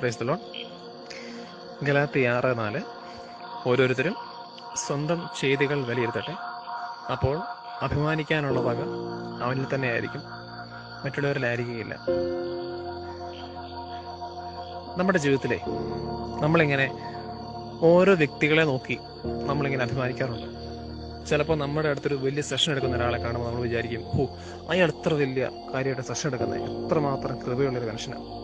പ്രൈസ്തലോൺ ഗലാത്തി ആറ് നാല്. ഓരോരുത്തരും സ്വന്തം ചെയ്തികൾ വിലയിരുത്തട്ടെ. അപ്പോൾ അഭിമാനിക്കാനുള്ള വക അവനിൽ തന്നെയായിരിക്കും. മറ്റുള്ളവരിലായിരിക്കുകയില്ല. നമ്മുടെ ജീവിതത്തിലെ നമ്മളിങ്ങനെ ഓരോ വ്യക്തികളെ നോക്കി നമ്മളിങ്ങനെ അഭിമാനിക്കാറുണ്ട്. ചിലപ്പോൾ നമ്മുടെ അടുത്തൊരു വലിയ സെഷൻ എടുക്കുന്ന ഒരാളെ കാണുമ്പോൾ നമ്മൾ വിചാരിക്കും ഓ അയാൾ എത്ര വലിയ കാര്യമായിട്ട് സെഷൻ എടുക്കുന്നത് എത്രമാത്രം കൃപയുള്ളൊരു മനുഷ്യനാണ്.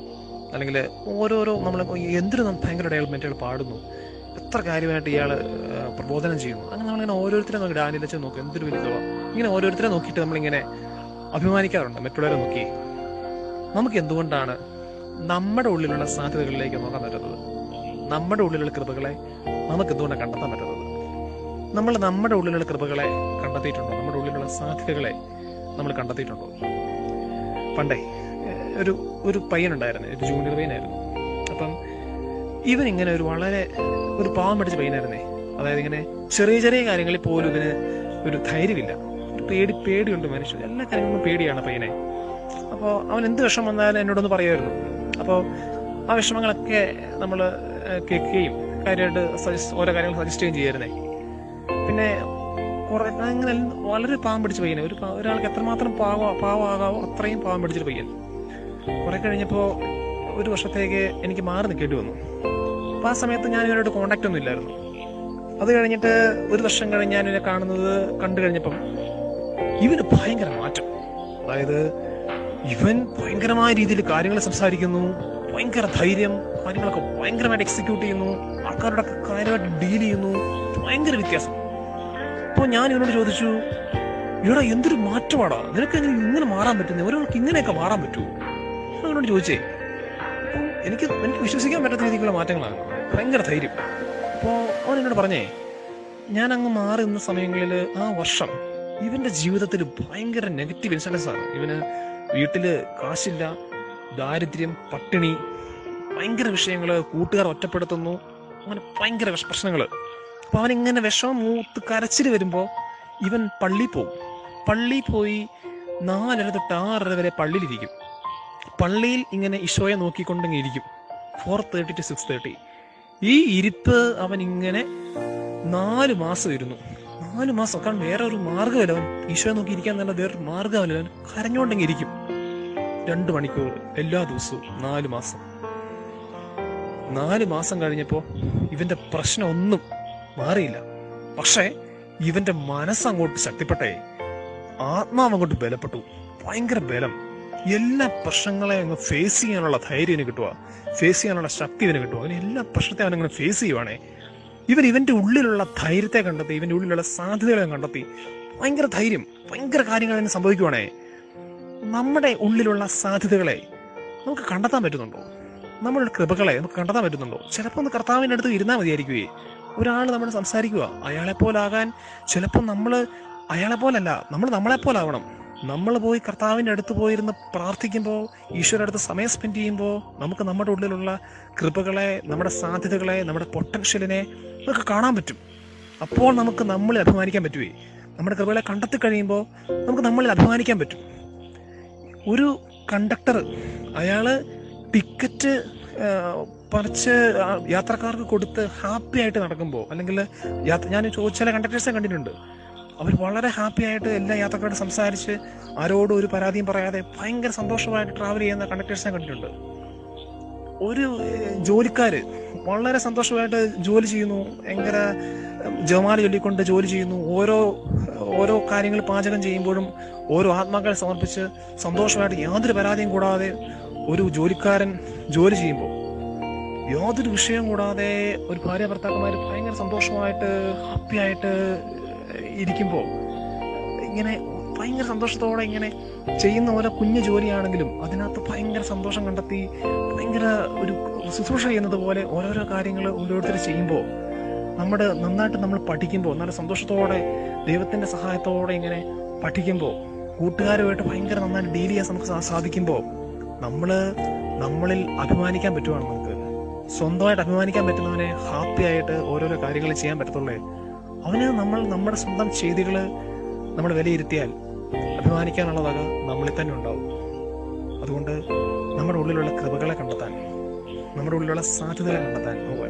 അല്ലെങ്കിൽ ഓരോരോ നമ്മൾ എന്തിനു ഭയങ്കര ഡെവലപ്മെന്റുകൾ പാടുന്നു? എത്ര കാര്യമായിട്ട് ഇയാൾ പ്രബോധനം ചെയ്യുന്നു? അങ്ങനെ നമ്മളിങ്ങനെ ഓരോരുത്തരെ നോക്കി ഡാനിയിൽ വെച്ച് നോക്കും എന്തൊരു വലിയ ഇങ്ങനെ ഓരോരുത്തരെ നോക്കിയിട്ട് നമ്മളിങ്ങനെ അഭിമാനിക്കാറുണ്ട്. മറ്റുള്ളവരെ നോക്കി. നമുക്ക് എന്തുകൊണ്ടാണ് നമ്മുടെ ഉള്ളിലുള്ള സാധ്യതകളിലേക്ക് നോക്കാൻ പറ്റുന്നത്? നമ്മുടെ ഉള്ളിലുള്ള കൃപകളെ നമുക്ക് എന്തുകൊണ്ടാണ് കണ്ടെത്താൻ പറ്റുന്നത്? നമ്മൾ നമ്മുടെ ഉള്ളിലുള്ള കൃപകളെ കണ്ടെത്തിയിട്ടുണ്ടോ? നമ്മുടെ ഉള്ളിലുള്ള സാധ്യതകളെ നമ്മൾ കണ്ടെത്തിയിട്ടുണ്ടോ? പണ്ടേ ഒരു ഒരു പയ്യനുണ്ടായിരുന്നു. ഒരു ജൂനിയർ പയ്യനായിരുന്നു. അപ്പം ഇവൻ ഇങ്ങനെ ഒരു വളരെ ഒരു പാവം പിടിച്ച പയ്യനായിരുന്നേ. അതായത് ഇങ്ങനെ ചെറിയ ചെറിയ കാര്യങ്ങളിൽ പോലും ഇവന് ഒരു ധൈര്യമില്ല. പേടി പേടിയുണ്ട് മനുഷ്യൻ എല്ലാ കാര്യങ്ങളും പേടിയാണ് പയ്യനെ. അപ്പോൾ അവൻ എന്ത് വിഷമം വന്നാലും എന്നോടൊന്ന് പറയുമായിരുന്നു. അപ്പോൾ ആ വിഷമങ്ങളൊക്കെ നമ്മൾ കേൾക്കുകയും കാര്യമായിട്ട് സജസ്റ്റ് ഓരോ കാര്യങ്ങൾ സജസ്റ്റ് ചെയ്യുകയും ചെയ്യായിരുന്നേ. പിന്നെ കുറെ അങ്ങനെ വളരെ പാവം പിടിച്ച പയ്യനെ. ഒരു ഒരാൾക്ക് എത്രമാത്രം പാവ പാവമാകാവോ അത്രയും പാവം പിടിച്ചൊരു പയ്യൻ. കുറെ കഴിഞ്ഞപ്പോൾ ഒരു വർഷത്തേക്ക് എനിക്ക് മാറി നിൽക്കേണ്ടി വന്നു. അപ്പോൾ ആ സമയത്ത് ഞാൻ ഇവരോട് കോണ്ടാക്ട് ഒന്നും ഇല്ലായിരുന്നു. അത് കഴിഞ്ഞിട്ട് ഒരു വർഷം കഴിഞ്ഞ് ഞാൻ ഇവനെ കാണുന്നത് കണ്ടു കഴിഞ്ഞപ്പം ഇവന് ഭയങ്കര മാറ്റം. അതായത് ഇവൻ ഭയങ്കരമായ രീതിയിൽ കാര്യങ്ങൾ സംസാരിക്കുന്നു ഭയങ്കര ധൈര്യം കാര്യങ്ങളൊക്കെ ഭയങ്കരമായിട്ട് എക്സിക്യൂട്ട് ചെയ്യുന്നു ആൾക്കാരോടൊക്കെ കാര്യമായിട്ട് ഡീൽ ചെയ്യുന്നു ഭയങ്കര വ്യത്യാസം. അപ്പോൾ ഞാൻ ഇവനോട് ചോദിച്ചു ഇവിടെ എന്തൊരു മാറ്റമാടാ? നിനക്ക് ഇങ്ങനെ മാറാൻ പറ്റുന്നത് ഒരാൾക്ക് ഇങ്ങനെയൊക്കെ മാറാൻ പറ്റുമോ അവനോട് ചോദിച്ചേ. എനിക്ക് എനിക്ക് വിശ്വസിക്കാൻ പറ്റാത്ത രീതിക്കുള്ള മാറ്റങ്ങളാണ്. ഭയങ്കര ധൈര്യം. അപ്പോൾ അവൻ എന്നോട് പറഞ്ഞേ ഞാൻ അങ്ങ് മാറി നിന്ന സമയങ്ങളിൽ ആ വർഷം ഇവന്റെ ജീവിതത്തിൽ ഭയങ്കര നെഗറ്റീവ് ഇൻസിഡൻസ് ആണ്. ഇവന് വീട്ടിൽ കാശില്ല ദാരിദ്ര്യം പട്ടിണി ഭയങ്കര വിഷയങ്ങൾ കൂട്ടുകാർ ഒറ്റപ്പെടുത്തുന്നു അങ്ങനെ ഭയങ്കര വിഷ- പ്രശ്നങ്ങൾ അപ്പോൾ അവൻ ഇങ്ങനെ വിഷമം മൂത്ത് കരച്ചിൽ വരുമ്പോൾ ഇവൻ പള്ളി പോകും. പള്ളി പോയി നാലര തൊട്ട് ആറര വരെ പള്ളിയിലിരിക്കും. പള്ളിയിൽ ഇങ്ങനെ ഈശോയെ നോക്കിക്കൊണ്ടെങ്കിൽ ഇരിക്കും. Four thirty two six thirty ഈ ഇരിപ്പ് അവൻ ഇങ്ങനെ നാല് മാസം ഇരുന്നു. നാല് മാസം. കാരണം വേറെ ഒരു മാർഗമല്ല അവൻ. ഈശോയെ നോക്കി ഇരിക്കാൻ നല്ല വേറൊരു മാർഗമല്ല അവൻ. കരഞ്ഞോണ്ടെങ്കിൽ ഇരിക്കും. രണ്ട് മണിക്കൂർ എല്ലാ ദിവസവും നാല് മാസം. നാല് മാസം കഴിഞ്ഞപ്പോൾ ഇവന്റെ പ്രശ്നം ഒന്നും മാറിയില്ല. പക്ഷേ ഇവന്റെ മനസ്സങ്ങോട്ട് ശക്തിപ്പെട്ടേ. ആത്മാവ് അങ്ങോട്ട് ബലപ്പെട്ടു. ഭയങ്കര ബലം. എല്ലാ പ്രശ്നങ്ങളെ അങ്ങ് ഫേസ് ചെയ്യാനുള്ള ധൈര്യം ഇവന് കിട്ടുക ഫേസ് ചെയ്യാനുള്ള ശക്തി ഇവന് കിട്ടുക അങ്ങനെ എല്ലാ പ്രശ്നത്തെ അവനങ്ങനെ ഫേസ് ചെയ്യുവാണേ. ഇവൻ ഇവന്റെ ഉള്ളിലുള്ള ധൈര്യത്തെ കണ്ടെത്തി ഇവന്റെ ഉള്ളിലുള്ള സാധ്യതകളെ കണ്ടെത്തി. ഭയങ്കര ധൈര്യം ഭയങ്കര കാര്യങ്ങൾ അതിന് സംഭവിക്കുവാണേ. നമ്മുടെ ഉള്ളിലുള്ള സാധ്യതകളെ നമുക്ക് കണ്ടെത്താൻ പറ്റുന്നുണ്ടോ? നമ്മളുടെ കൃപകളെ നമുക്ക് കണ്ടെത്താൻ പറ്റുന്നുണ്ടോ? ചിലപ്പോൾ ഒന്ന് കർത്താവിന്റെ അടുത്ത് ഇരുന്നാൽ മതിയായിരിക്കുവേ. ഒരാൾ നമ്മൾ സംസാരിക്കുക അയാളെപ്പോലാകാൻ ചിലപ്പോൾ നമ്മൾ അയാളെ പോലല്ല നമ്മൾ നമ്മളെ പോലാവണം നമ്മൾ പോയി കർത്താവിന്റെ അടുത്ത് പോയിരുന്ന് പ്രാർത്ഥിക്കുമ്പോൾ ഈശ്വര അടുത്ത് സമയം സ്പെൻഡ് ചെയ്യുമ്പോൾ നമുക്ക് നമ്മുടെ ഉള്ളിലുള്ള കൃപകളെ നമ്മുടെ സാധ്യതകളെ നമ്മുടെ പൊട്ടൻഷ്യലിനെ നമുക്ക് കാണാൻ പറ്റും. അപ്പോൾ നമുക്ക് നമ്മളിൽ അഭിമാനിക്കാൻ പറ്റുവേ. നമ്മുടെ കൃപകളെ കണ്ടെത്തി കഴിയുമ്പോൾ നമുക്ക് നമ്മളിൽ അഭിമാനിക്കാൻ പറ്റും. ഒരു കണ്ടക്ടർ അയാൾ ടിക്കറ്റ് പറിച്ച് യാത്രക്കാർക്ക് കൊടുത്ത് ഹാപ്പി ആയിട്ട് നടക്കുമ്പോൾ അല്ലെങ്കിൽ ഞാൻ ചോദിച്ചാൽ കണ്ടക്ടേഴ്സിനെ കണ്ടിട്ടുണ്ട്. അവർ വളരെ ഹാപ്പി ആയിട്ട് എല്ലാ യാത്രക്കാരോടും സംസാരിച്ച് ആരോടും ഒരു പരാതിയും പറയാതെ ഭയങ്കര സന്തോഷമായിട്ട് ട്രാവൽ ചെയ്യുന്ന കണ്ടക്ടേഴ്സിനെ കണ്ടിട്ടുണ്ട്. ഒരു ജോലിക്കാർ വളരെ സന്തോഷമായിട്ട് ജോലി ചെയ്യുന്നു. ഭയങ്കര ജമാല ചൊല്ലിക്കൊണ്ട് ജോലി ചെയ്യുന്നു. ഓരോ ഓരോ കാര്യങ്ങൾ പാചകം ചെയ്യുമ്പോഴും ഓരോ ആത്മാക്കളെ സമർപ്പിച്ച് സന്തോഷമായിട്ട് യാതൊരു പരാതിയും കൂടാതെ ഒരു ജോലിക്കാരൻ ജോലി ചെയ്യുമ്പോൾ യാതൊരു വിഷയം കൂടാതെ ഒരു ഭാര്യ ഭർത്താക്കന്മാർ ഭയങ്കര സന്തോഷമായിട്ട് ഹാപ്പി ആയിട്ട് ഇരിക്കുമ്പോൾ ഇങ്ങനെ ഭയങ്കര സന്തോഷത്തോടെ ഇങ്ങനെ ചെയ്യുന്ന ഓരോ കുഞ്ഞു ജോലിയാണെങ്കിലും അതിനകത്ത് ഭയങ്കര സന്തോഷം കണ്ടെത്തി ഭയങ്കര ഒരു ശുശ്രൂഷ ചെയ്യുന്നത് പോലെ ഓരോരോ കാര്യങ്ങൾ ഓരോരുത്തർ ചെയ്യുമ്പോൾ നമ്മുടെ നന്നായിട്ട് നമ്മൾ പഠിക്കുമ്പോൾ നല്ല സന്തോഷത്തോടെ ദൈവത്തിന്റെ സഹായത്തോടെ ഇങ്ങനെ പഠിക്കുമ്പോൾ കൂട്ടുകാരുമായിട്ട് ഭയങ്കര നന്നായിട്ട് ഡീൽ ചെയ്യാൻ നമുക്ക് സാധിക്കുമ്പോൾ നമ്മൾ നമ്മളിൽ അഭിമാനിക്കാൻ പറ്റുവാണ് നമുക്ക്. സ്വന്തമായിട്ട് അഭിമാനിക്കാൻ പറ്റുന്നവനെ ഹാപ്പി ആയിട്ട് ഓരോരോ കാര്യങ്ങൾ ചെയ്യാൻ പറ്റത്തുള്ളേ. അവന് നമ്മൾ നമ്മുടെ സ്വന്തം ചെയ്തികൾ നമ്മൾ വിലയിരുത്തിയാൽ അഭിമാനിക്കാനുള്ള വക നമ്മളിൽ തന്നെ ഉണ്ടാവും. അതുകൊണ്ട് നമ്മുടെ ഉള്ളിലുള്ള കൃപകളെ കണ്ടെത്താൻ നമ്മുടെ ഉള്ളിലുള്ള സാധ്യതകളെ കണ്ടെത്താൻ നമുക്ക്